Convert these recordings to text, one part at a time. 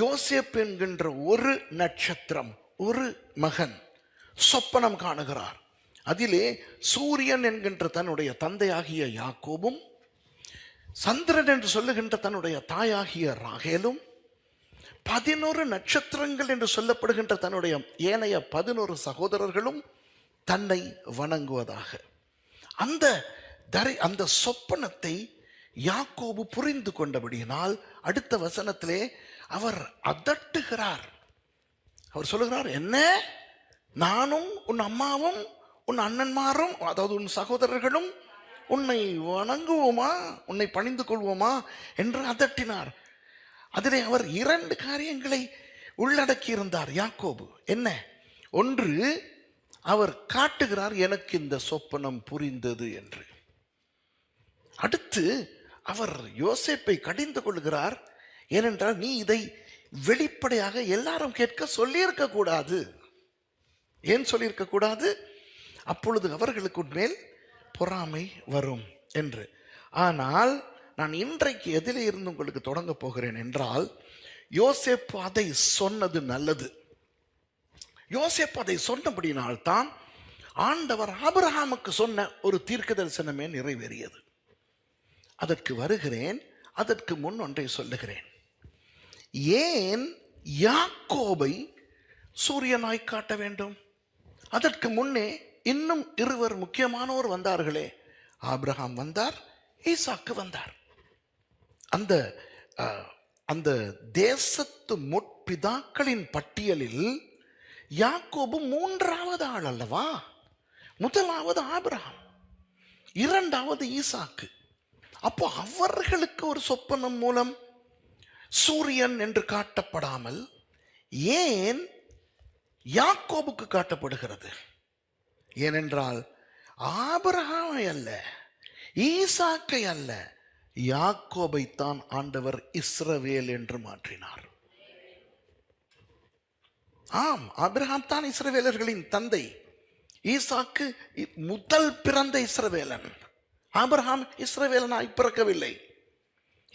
யோசேப் என்கின்ற ஒரு நட்சத்திரம் ஒரு மகன் சொப்பனம் காணுகிறார். அதிலே சூரியன் என்கின்ற தன்னுடைய தந்தையாகிய யாக்கோபும் சந்திரன் என்று சொல்லுகின்ற தன்னுடைய தாயாகிய ராகேலும் பதினோரு நட்சத்திரங்கள் என்று சொல்லப்படுகின்ற தன்னுடைய ஏனைய பதினோரு சகோதரர்களும் தன்னை வணங்குவதாக. அந்த தரை அந்த சொப்பனத்தை யாக்கோபு புரிந்து கொண்டபடியினால் அடுத்த வசனத்திலே அவர் அதட்டுகிறார். அவர் சொல்லுகிறார் என்ன? நானும் உன் அம்மாவும் உன் அண்ணன்மாரும் அதாவது உன் சகோதரர்களும் உன்னை வணங்குவோமா? உன்னை பணிந்து கொள்வோமா? என்று அதட்டினார். அதிலே அவர் இரண்டு காரியங்களை உள்ளடக்கி இருந்தார் யாக்கோபு என்ன? ஒன்று அவர் காட்டுகிறார் எனக்கு இந்த சொப்பனம் புரிந்தது என்று. அடுத்து அவர் யோசேப்பை கடிந்து கொள்கிறார் ஏனென்றால் நீ இதை வெளிப்படையாக எல்லாரும் கேட்க சொல்லியிருக்க கூடாது. ஏன் சொல்லியிருக்க கூடாது? அப்பொழுது அவர்களுக்கு மேல் பொறாமை வரும் என்று. ஆனால் நான் இன்றைக்கு எதிலே இருந்து உங்களுக்கு தொடங்க போகிறேன் என்றால் யோசேப்பு அதை சொன்னது நல்லது. யோசேப்பு அதை சொன்னபடினால்தான் ஆண்டவர் ஆபிரஹாமுக்கு சொன்ன ஒரு தீர்க்க தரிசனமே நிறைவேறியது. அதற்கு வருகிறேன் அதற்கு முன் ஒன்றை சொல்லுகிறேன். ஏன் யாக்கோபை சூரியனாய் காட்ட வேண்டும்? அதற்கு முன்னே இன்னும் இருவர் முக்கியமானோர் வந்தார்களே. ஆபிரகாம் வந்தார் ஈசாக்கு வந்தார். அந்த அந்த தேசத்து முற்பிதாக்களின் பட்டியலில் யாக்கோபு மூன்றாவது ஆள் அல்லவா? முதலாவது ஆபிரகாம் இரண்டாவது ஈசாக்கு. அப்போ அவர்களுக்கு ஒரு சொப்பனம் மூலம் சூரியன் என்று காட்டப்படாமல் ஏன் யாக்கோபுக்கு காட்டப்படுகிறது? ஏனென்றால் ஆபிரகாமை அல்ல ஈசாக்கை அல்ல யாக்கோபைத்தான் ஆண்டவர் இஸ்ரவேல் என்று மாற்றினார். ஆம் ஆபிரகாம் தான் இஸ்ரவேலர்களின் தந்தை. ஈசாக்கு முதல் பிறந்த இஸ்ரவேலன். ஆபிரஹாம் இஸ்ரவேலனாய் பிறக்கவில்லை.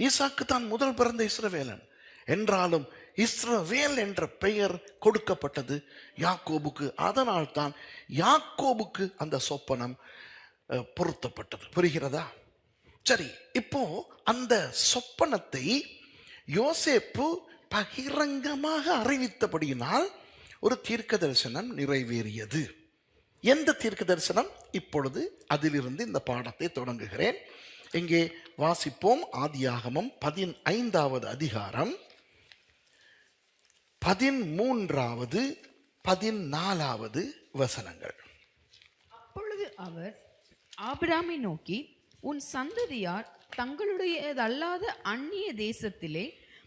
ஈசாக்கு தான் முதல் பிறந்த இஸ்ரவேலன். என்றாலும் இஸ்ரவேல் என்ற பெயர் கொடுக்கப்பட்டது யாக்கோபுக்கு. அதனால் தான் யாக்கோபுக்கு அந்த சொப்பனம் பொருத்தப்பட்டது. புரிகிறதா? சரி இப்போ அந்த சொப்பனத்தை யோசேப்பு பகிரங்கமாக அறிவித்தபடியினால் ஒரு தீர்க்க தரிசனம் நிறைவேறியது. எந்த தீர்க்க தரிசனம்? இப்பொழுது அதிலிருந்து இந்த பாடத்தை தொடங்குகிறேன். இங்கே வாசிப்போம் ஆதியாகமம் பதினைந்தாவது அதிகாரம். பதிமூன்றாவது பதினாலாவது வசனங்கள். அப்பொழுது அவர் ஆபிராமை நோக்கி உன் சந்ததியார் தங்களுடையதல்லாத அந்நிய தேசத்திலே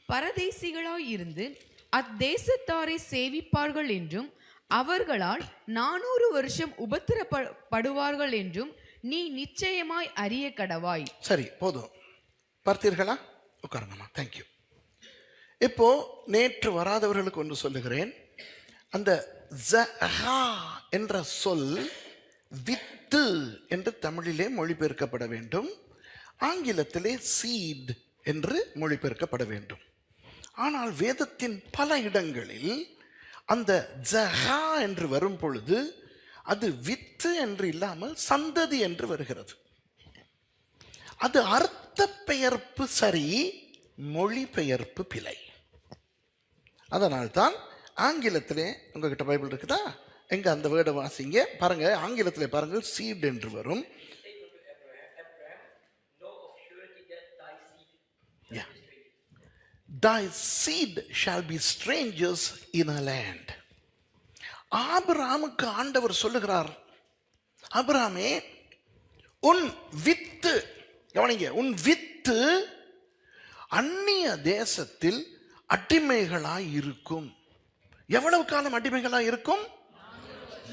பரதேசிகளாய் இருந்து அத்தேசத்தாரை சேவிப்பார்கள் என்றும் அவர்களால் நானூறு வருஷம் உபத்திரப்படுவார்கள் என்றும் நீ நிச்சயமாய் அறிய கடவாய். சரி போதும். பார்த்தீர்களா? உட்காரணமா தேங்க்யூ இப்போ நேற்று வராதவர்களுக்கு ஒன்று சொல்லுகிறேன். அந்த ஜஹா என்ற சொல் வித்து என்று தமிழிலே மொழிபெயர்க்கப்பட வேண்டும். ஆங்கிலத்திலே சீட் என்று மொழிபெயர்க்கப்பட வேண்டும். ஆனால் வேதத்தின் பல இடங்களில் அந்த ஜஹா என்று வரும் பொழுது அது வித்து என்று இல்லாமல் சந்ததி என்று வருகிறது. அது அர்த்த பெயர்ப்பு சரி மொழிபெயர்ப்பு பிழை. அதனால்தான் ஆங்கிலத்திலே உங்ககிட்ட பைபிள் இருக்குதா? எங்க அந்த வேர்டை வாசிங்க. பாருங்க ஆங்கிலத்திலே பாருங்கள் சீட் என்று வரும். Yeah. Thy seed shall be strangers in a land. ஆபிராமுக்கு ஆண்டவர் சொல்லுகிறார் ஆபிராமே உன் வித்து கவனிங்க உன் வித்து அந்நிய தேசத்தில் அடிமைகளாய் இருக்கும். எவ்வளவு காலம் அடிமைகளாய் இருக்கும்?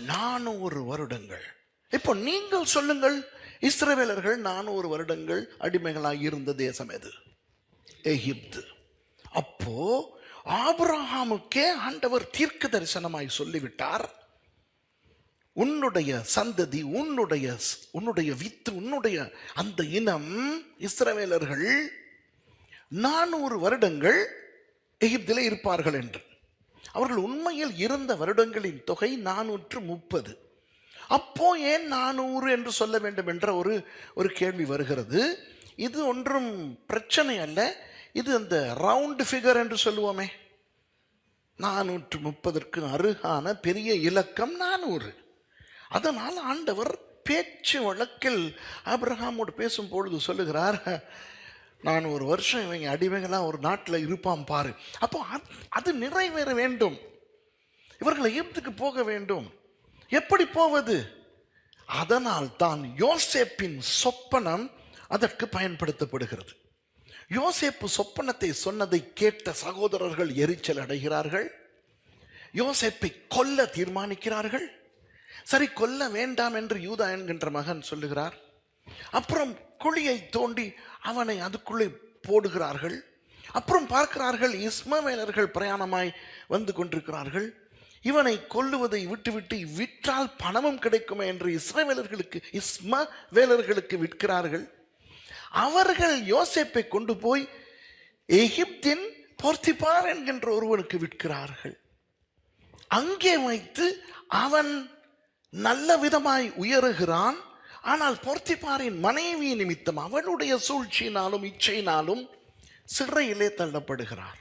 நானூறு வருடங்கள். இப்போ நீங்கள் சொல்லுங்கள் இஸ்ரவேலர்கள் நானூறு வருடங்கள் அடிமைகளாய் இருந்த தேசம் எது? எகிப்து. அப்போ ஆபிரஹாமுக்கே ஆண்டவர் தீர்க்க தரிசனமாய் சொல்லிவிட்டார். உன்னுடைய சந்ததி உன்னுடைய உன்னுடைய வித்து உன்னுடைய அந்த இனம் இஸ்ரவேலர்கள் நானூறு வருடங்கள் எகிப்திலே இருப்பார்கள் என்று. அவர்கள் உண்மையில் இருந்த வருடங்களின் தொகை நானூற்று முப்பது. அப்போ ஏன் நானூறு என்று சொல்ல வேண்டும் என்ற ஒரு ஒரு கேள்வி வருகிறது. இது ஒன்றும் பிரச்சனை அல்ல. இது அந்த ரவுண்ட் ஃபிகர் என்று சொல்லுவோமே. நானூற்று முப்பதற்கு அருகான பெரிய இலக்கம் நானூறு. அதனால் ஆண்டவர் பேச்சு வழக்கில் அப்ரஹாமோடு பேசும் பொழுது சொல்லுகிறார் நான் ஒரு வருஷம் இவங்க அடிமைகளாக ஒரு நாட்டில் இருப்பான் பாரு. அப்போ அது- அது நிறைவேற வேண்டும். இவர்கள் எகிப்துக்கு போக வேண்டும். எப்படி போவது? அதனால் தான் யோசேப்பின் சொப்பனம் அதற்கு பயன்படுத்தப்படுகிறது. யோசேப்பு சொப்பனத்தை சொன்னதை கேட்ட சகோதரர்கள் எரிச்சல் அடைகிறார்கள். யோசேப்பை கொல்ல தீர்மானிக்கிறார்கள். சரி கொல்ல வேண்டாம் என்று யூதா என்கின்ற மகன் சொல்லுகிறார். அப்புறம் குழியை தோண்டி அவனை அதுக்குள்ளே போடுகிறார்கள். அப்புறம் பார்க்கிறார்கள் இஸ்மவேலர்கள் பிரயாணமாய் வந்து கொண்டிருக்கிறார்கள். இவனை கொல்லுவதை விட்டுவிட்டு விற்றால் பணமும் கிடைக்குமே என்று இஸ்ரவேலர்களுக்கு இஸ்ம வேலர்களுக்கு விற்கிறார்கள். அவர்கள் யோசேப்பை கொண்டு போய் எகிப்தின் போர்த்திபார் என்கின்ற ஒருவனுக்கு விற்கிறார்கள். அங்கே வைத்து அவன் நல்ல விதமாய் உயருகிறான். ஆனால் போர்த்திபாரின் மனைவி நிமித்தம் அவனுடைய சூழ்ச்சியினாலும் இச்சையினாலும் சிறையிலே தள்ளப்படுகிறார்.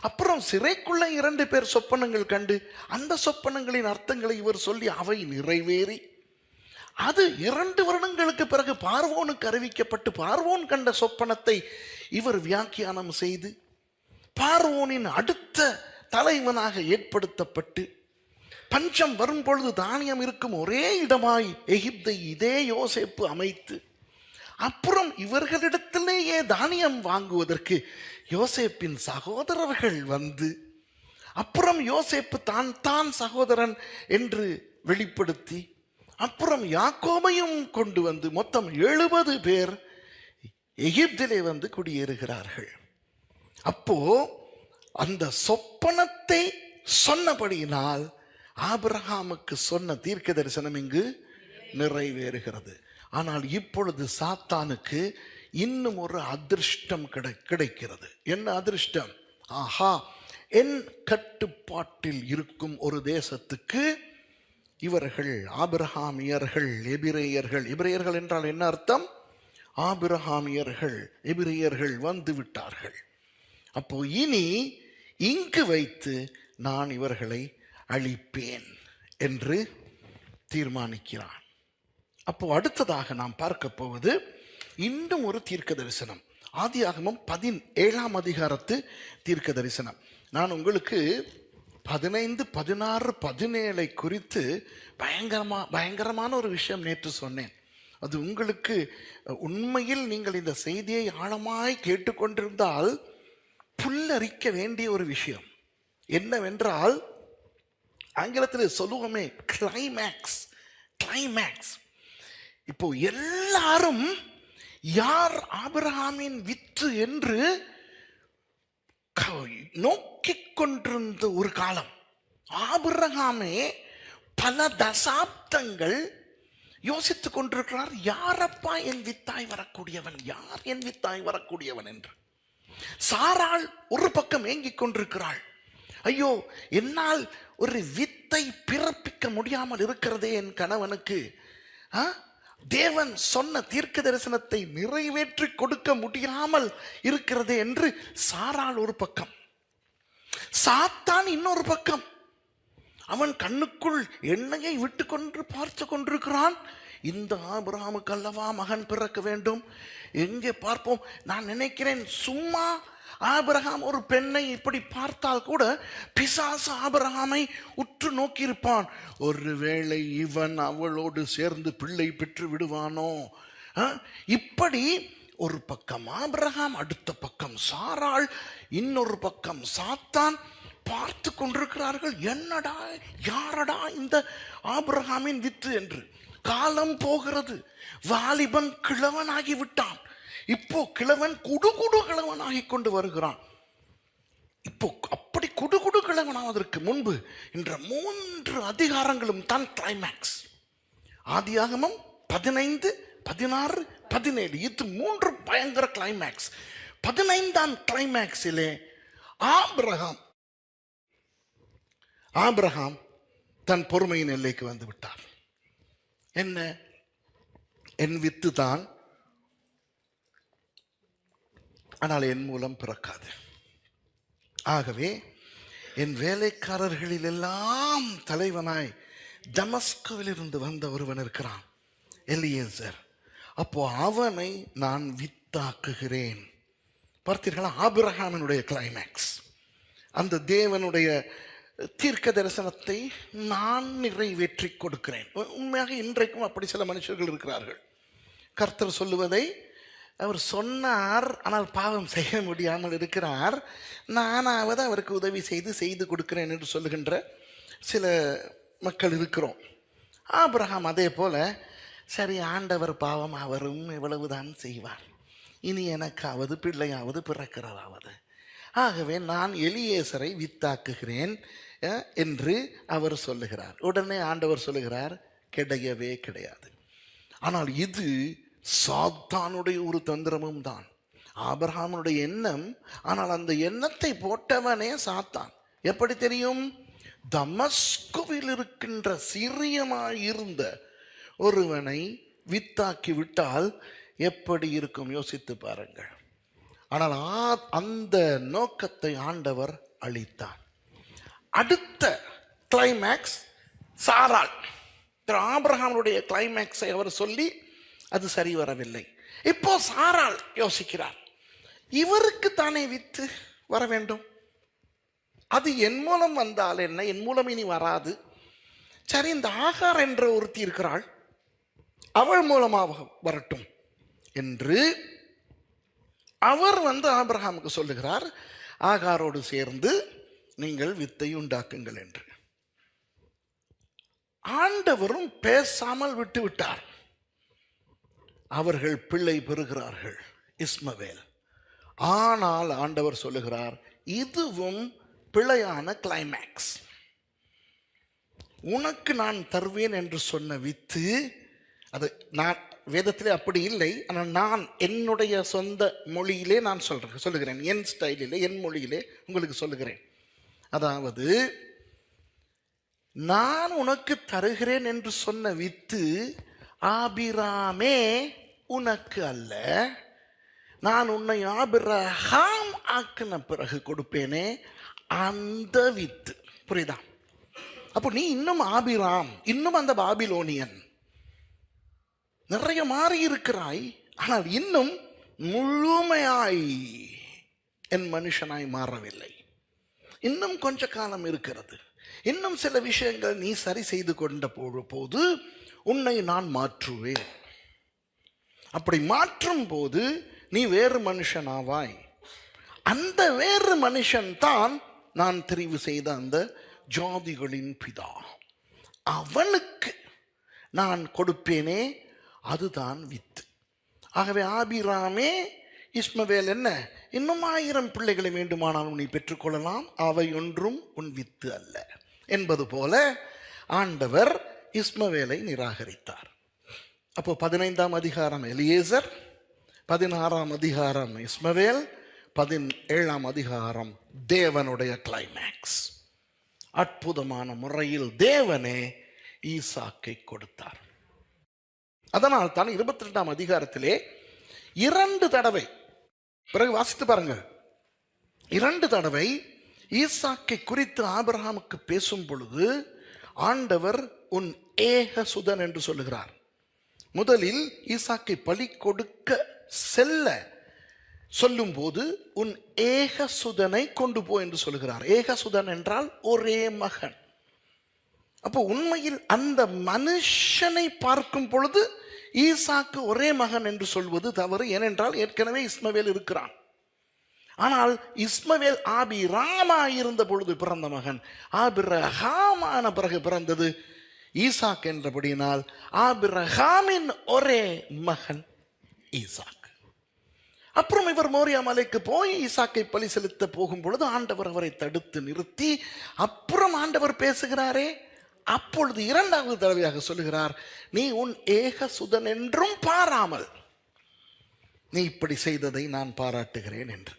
அப்புறம் சிறைக்குள்ள இரண்டு பேர் சொப்பனங்கள் கண்டு அந்த சொப்பனங்களின் அர்த்தங்களை இவர் சொல்லி அவை நிறைவேறி அது இரண்டு வருடங்களுக்கு பிறகு பார்வோனுக்கு அறிவிக்கப்பட்டு பார்வோன் கண்ட சொப்பனத்தை இவர் வியாக்கியானம் செய்து பார்வோனின் அடுத்த தலைவனாக ஏற்படுத்தப்பட்டு பஞ்சம் வரும் பொழுது தானியம் இருக்கும் ஒரே இடமாய் எகிப்தை இதே யோசேப்பு அமைத்து அப்புறம் இவர்களிடத்திலேயே தானியம் வாங்குவதற்கு யோசேப்பின் சகோதரர்கள் வந்து அப்புறம் யோசேப்பு தான் தான் சகோதரன் என்று வெளிப்படுத்தி அப்புறம் யாக்கோமையும் கொண்டு வந்து மொத்தம் எழுபது பேர் எகிப்திலே வந்து குடியேறுகிறார்கள். அப்போ அந்த சொப்பனத்தை சொன்னபடியினால் ஆபிரஹாமுக்கு சொன்ன தீர்க்க தரிசனம் இங்கு நிறைவேறுகிறது. ஆனால் இப்பொழுது சாத்தானுக்கு இன்னும் ஒரு அதிர்ஷ்டம் கிடை கிடைக்கிறது. என்ன அதிர்ஷ்டம்? ஆஹா என் கட்டுப்பாட்டில் இருக்கும் ஒரு தேசத்துக்கு இவர்கள் ஆபிரஹாமியர்கள் எபிரேயர்கள். எபிரேயர்கள் என்றால் என்ன அர்த்தம்? ஆபிரஹாமியர்கள் எபிரேயர்கள் வந்து விட்டார்கள். அப்போ இனி இங்கு வைத்து நான் இவர்களை அழிப்பேன் என்று தீர்மானிக்கிறான். அப்போ அடுத்ததாக நாம் பார்க்க போவது இன்னும் ஒரு தீர்க்க தரிசனம் ஆதியாகமம் பதினேழாம் அதிகாரத்து தீர்க்க தரிசனம் நான் உங்களுக்கு பதினைந்து பதினாறு பதினேழை குறித்து பயங்கரமா பயங்கரமான ஒரு விஷயம் நேற்று சொன்னேன். அது உங்களுக்கு உண்மையில் நீங்கள் இந்த செய்தியை ஆழமாய் கேட்டுக்கொண்டிருந்தால் புல்லரிக்க வேண்டிய ஒரு விஷயம். என்னவென்றால் ஆங்கிலத்தில் சொல்லுவோமே கிளைமேக்ஸ் கிளைமேக்ஸ் இப்போ எல்லாரும் யார் ஆபிரஹாமின் வித்து என்று நோக்கிக் கொண்டிருந்த ஒரு காலம். ஆபிரகாமே பல தசாப்தங்கள் யோசித்து கொண்டிருக்கிறார் யாரப்பா என் வித்தாய் வரக்கூடியவன்? யார் என் வித்தாய் வரக்கூடியவன்? என்று. சாராள் ஒரு பக்கம் ஏங்கிக் கொண்டிருக்கிறாள். ஐயோ என்னால் ஒரு வித்தை பிறப்பிக்க முடியாமல் இருக்கிறதே என் கணவனுக்கு. ஆ? தேவன் சொன்ன தீர்க்க தரிசனத்தை நிறைவேற்றி கொடுக்க முடியாமல் இருக்கிறதே என்று சாரால் ஒரு பக்கம். சாத்தான் இன்னொரு பக்கம். அவன் கண்ணுக்குள் எண்ணெயை விட்டு கொண்டு பார்த்து கொண்டிருக்கிறான். இந்த ஆபிரகாமுக்கு அல்லவா மகன் பிறக்க வேண்டும்? எங்கே பார்ப்போம்? நான் நினைக்கிறேன் சும்மா ஆபிரகாம் ஒரு பெண்ணை இப்படி பார்த்தால் கூட பிசாசு ஆபரகாமை உற்று நோக்கியிருப்பான். ஒருவேளை இவன் அவளோடு சேர்ந்து பிள்ளை பெற்று விடுவானோ? ஆ? இப்படி ஒரு பக்கம் ஆபிரகாம் அடுத்த பக்கம் சாராள் இன்னொரு பக்கம் சாத்தான் பார்த்து கொண்டிருக்கிறார்கள். என்னடா யாரடா இந்த ஆபிரகாமின் வித்து என்று? காலம் போகிறது. வாலிபன் கிழவனாகி விட்டான் இப்போ கிழவன் குடுகுடு கிழவனாகி கொண்டு வருகிறான். இப்போ அப்படி குடுகுடு கிழவனாவதற்கு முன்பு என்ற மூன்று அதிகாரங்களும் தான் கிளைமேக்ஸ் ஆதியாகமம் பதினைந்து பதினாறு பதினேழு இது மூன்று பயங்கர கிளைமேக்ஸ் பதினைந்தாம் கிளைமேக்ஸிலே ஆபிரகாம் ஆபிரகாம் தன் பொறுமையின் எல்லைக்கு வந்து விட்டார். என்ன? என் வித்து தான் ஆனால் என் மூலம் பிறக்காது. ஆகவே என் வேலைக்காரர்களில் எல்லாம் தலைவனாய் டமஸ்கோவிலிருந்து வந்த ஒருவன் இருக்கிறான். எலியேசர். அப்போ அவனை நான் வித்தாக்குகிறேன். பார்த்தீர்களா? ஆபிரஹாமனுடைய கிளைமேக்ஸ் அந்த தேவனுடைய தீர்க்க தரிசனத்தை நான் நிறைவேற்றி கொடுக்கிறேன். உண்மையாக இன்றைக்கும் அப்படி சில மனுஷர்கள் இருக்கிறார்கள். கர்த்தர் சொல்லுவதை அவர் சொன்னார் ஆனால் பாவம் செய்ய முடியாமல் இருக்கிறார். நானாவது அவருக்கு உதவி செய்து செய்து கொடுக்கிறேன் என்று சொல்லுகின்ற சில மக்கள் இருக்கிறோம். ஆபிரகாம் அதே போல சரி ஆண்டவர் பாவம் அவரும் இவ்வளவுதான் செய்வார். இனி எனக்காவது பிள்ளையாவது பிறக்கிறதாவது. ஆகவே நான் எலியேசரை வித்தாக்குகிறேன் என்று அவர் சொல்லுகிறார். உடனே ஆண்டவர் சொல்லுகிறார் கிடையவே கிடையாது. ஆனால் இது சாத்தானுடைய ஒரு தந்திரமும் தான். ஆபிரகாமுடைய எண்ணம் ஆனால் அந்த எண்ணத்தை போட்டவனே சாத்தான். எப்படி தெரியும்? தமஸ்குவில் இருக்கின்ற சிறியமாயிருந்த ஒருவனை வித்தாக்கி விட்டால் எப்படி இருக்கும்? யோசித்து பாருங்கள். ஆனால் ஆ- அந்த நோக்கத்தை ஆண்டவர் அளித்தார் அடுத்த கிளைமேக்ஸ் சாரால் திரு ஆபிரகாமுடைய கிளைமேக்ஸை அவர் சொல்லி அது சரி வரவில்லை. இப்போ சாரால் யோசிக்கிறார். இவருக்கு தானே வித்து வர வேண்டும்? அது என் மூலம் வந்தால் என்ன? என் மூலம் இனி வராது. சரி இந்த ஆகார் என்ற ஒருத்தி இருக்கிறாள். அவள் மூலமாக வரட்டும் என்று அவர் வந்து ஆபிரகாமுக்கு சொல்லுகிறார். ஆகாரோடு சேர்ந்து நீங்கள் வித்தை உண்டாக்குங்கள் என்று. ஆண்டவரும் பேசாமல் விட்டு விட்டார் அவர்கள் பிள்ளை பெறுகிறார்கள். இஸ்மவேல். ஆனால் ஆண்டவர் சொல்லுகிறார் இதுவும் பிழையான கிளைமேக்ஸ் உனக்கு நான் தருவேன் என்று சொன்ன வித்து அது நான் வேதத்திலே அப்படி இல்லை ஆனால் நான் என்னுடைய சொந்த மொழியிலே நான் சொல்கிறேன் சொல்லுகிறேன். என் ஸ்டைலிலே என் மொழியிலே உங்களுக்கு சொல்லுகிறேன். அதாவது நான் உனக்கு தருகிறேன் என்று சொன்ன வித்து ஆபிராமே உனக்கு அல்ல. நான் உன்னை ஆபிரகாம் ஆக்கின பிறகு கொடுப்பேனே அந்த வித்து. புரியுதா? அப்போ நீ இன்னும் ஆபிராம் இன்னும் அந்த பாபிலோனியன். நிறைய மாறி இருக்கிறாய் ஆனால் இன்னும் முழுமையாய் என் மனுஷனாய் மாறவில்லை. இன்னும் கொஞ்ச காலம் இருக்கிறது. இன்னும் சில விஷயங்கள் நீ சரி செய்து கொண்ட போது உன்னை நான் மாற்றுவேன். அப்படி மாற்றும் போது நீ வேறு மனுஷனாவாய். அந்த வேறு மனுஷன் தான் நான் தெரிவு செய்த அந்த ஜாதிகளின் பிதா. அவனுக்கு நான் கொடுப்பேனே அதுதான் வித்து. ஆகவே ஆபிராமே இஸ்மவேல் என்ன? இன்னும் ஆயிரம் பிள்ளைகளை வேண்டுமானாலும் நீ பெற்றுக்கொள்ளலாம் அவை ஒன்றும் உன் வித்து அல்ல. என்பது போல ஆண்டவர் இஸ்மவேலை நிராகரித்தார். அப்போ பதினைந்தாம் அதிகாரம் எலியேசர். பதினாறாம் அதிகாரம் இஸ்மவேல். பதினேழாம் அதிகாரம் தேவனுடைய கிளைமேக்ஸ் அற்புதமான முறையில் தேவனே ஈசாக்கை கொடுத்தார். அதனால் தான் இருபத்தி ரெண்டாம் அதிகாரத்திலே இரண்டு தடவை பிறகு வாசித்து பாருங்கள் இரண்டு தடவை ஈசாக்கை குறித்து ஆபிரஹாமுக்கு பேசும் பொழுது ஆண்டவர் உன் ஏக சுதன் என்று சொல்லுகிறார். முதலில் ஈசாக்கை பலி கொடுக்க செல்ல. சொல்லும்போது உன் ஏகசுதனை கொண்டு போ என்று சொல்லுகிறார் ஏகசுதன் என்றால் ஒரே மகன். அப்போ உண்மையில் அந்த மனுஷனை பார்க்கும் பொழுது ஈசாக்கு ஒரே மகன் என்று சொல்வது தவறு. ஏனென்றால் ஏற்கனவே இஸ்மவேல் இருக்கிறான். ஆனால் இஸ்மவேல் ஆபி ராமா இருந்த பொழுது பிறந்த மகன். ஆபிரஹாமான பிறகு பிறந்தது ஈசாக் என்றபடியினால் ஆபிரஹாமின் ஒரே மகன் ஈசாக். அப்புறம் இவர் மோரியா மலைக்கு போய் ஈசாக்கை பலி செலுத்த போகும் பொழுது ஆண்டவர் அவரை தடுத்து நிறுத்தி அப்புறம் ஆண்டவர் பேசுகிறாரே? அப்பொழுது இரண்டாவது தடவையாக சொல்லுகிறார் நீ உன் ஏக சுதன் என்றும் பாராமல் நீ இப்படி செய்ததை நான் பாராட்டுகிறேன் என்று.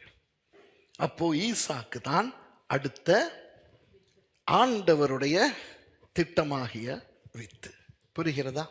அப்போ ஈசாக்கு தான் அடுத்த ஆண்டவருடைய திட்டமாகிய வித்து. புரிகிறதா?